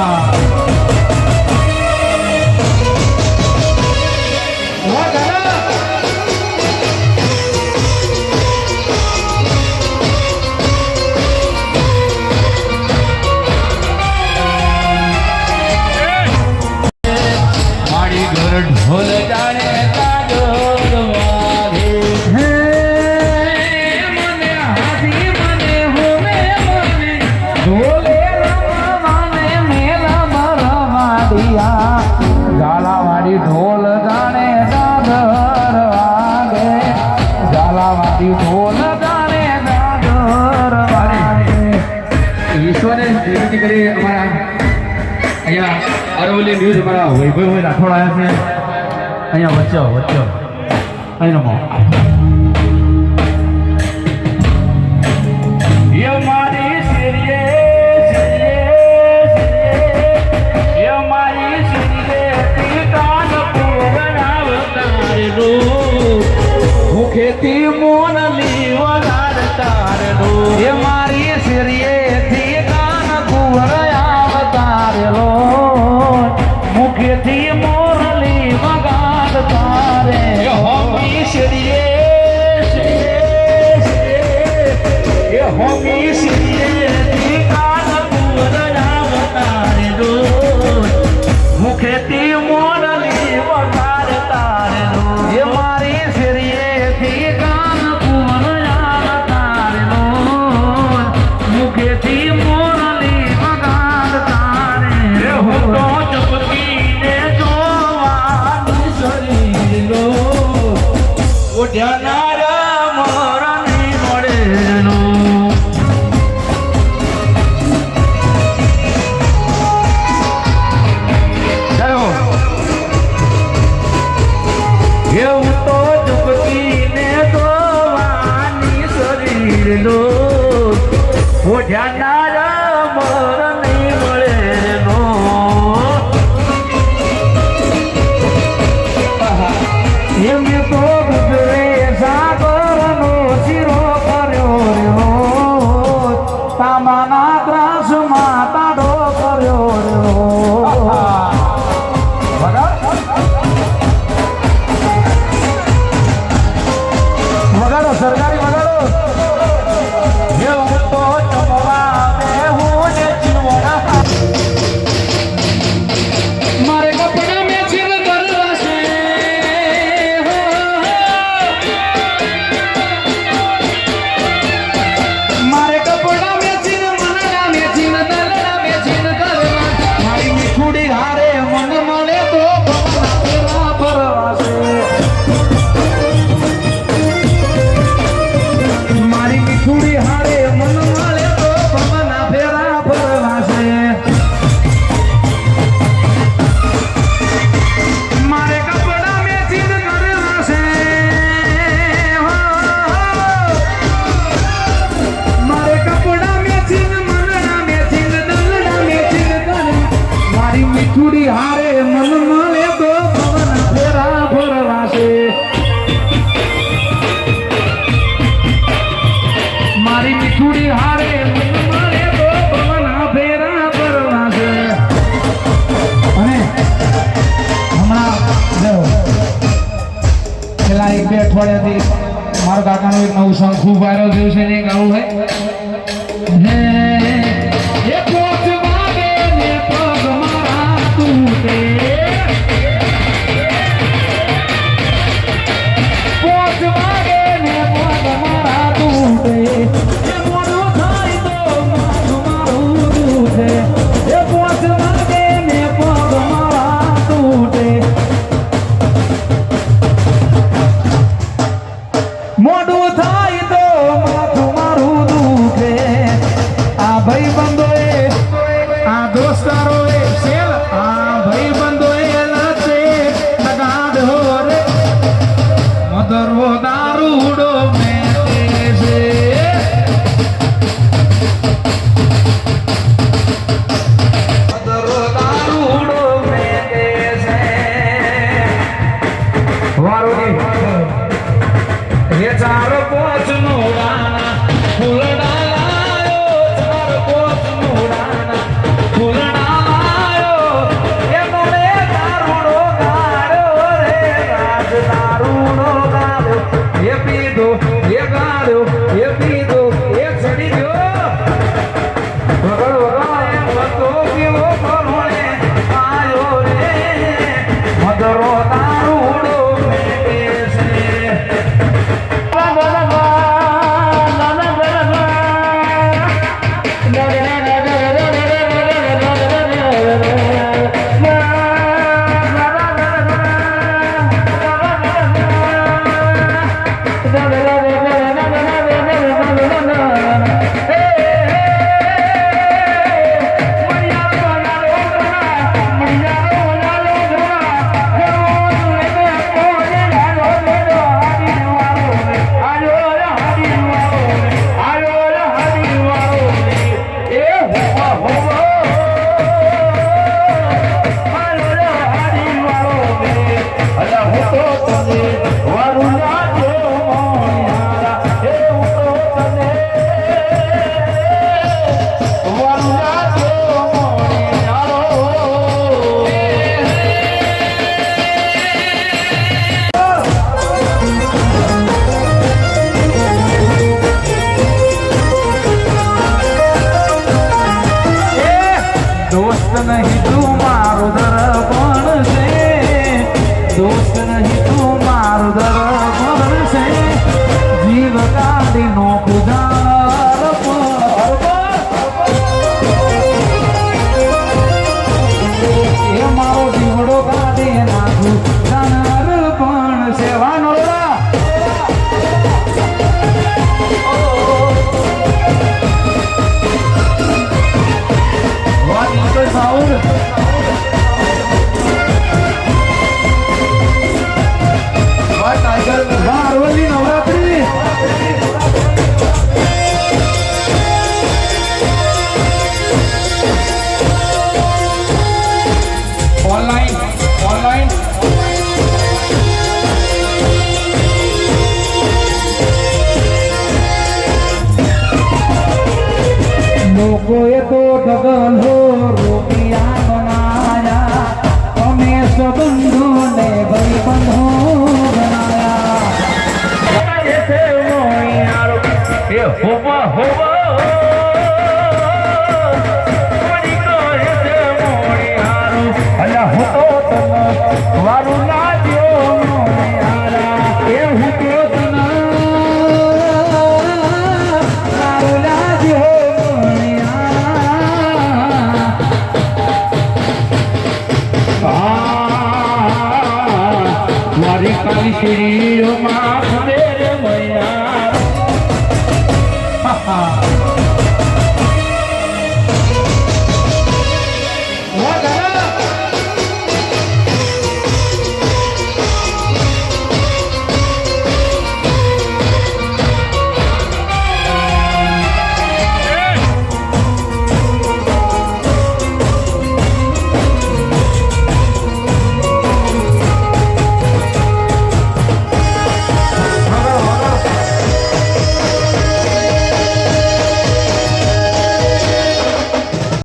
Ah. Family news મારા વૈભવભાઈ રાઠોડ આવ્યા છે. અહીંયા વચ્ચે વચ્ચે અહીંનો મો ખેતી મોન લીવડારતા નો મોઢાના મારે મન મળે તો પવન ફેરા મારી મીઠુડી હારે મન મળે તો પવન હમણાં પેલા એક બે મારા કાકાનો એક નવું સોંગ ખૂબ વાયરલ થયું છે ને ગાવું હોય pessoas પગલો રૂપિયા બનાયા. અમે સંબંધોને ભાઈબંધો બનાયા. હોવા હોવા.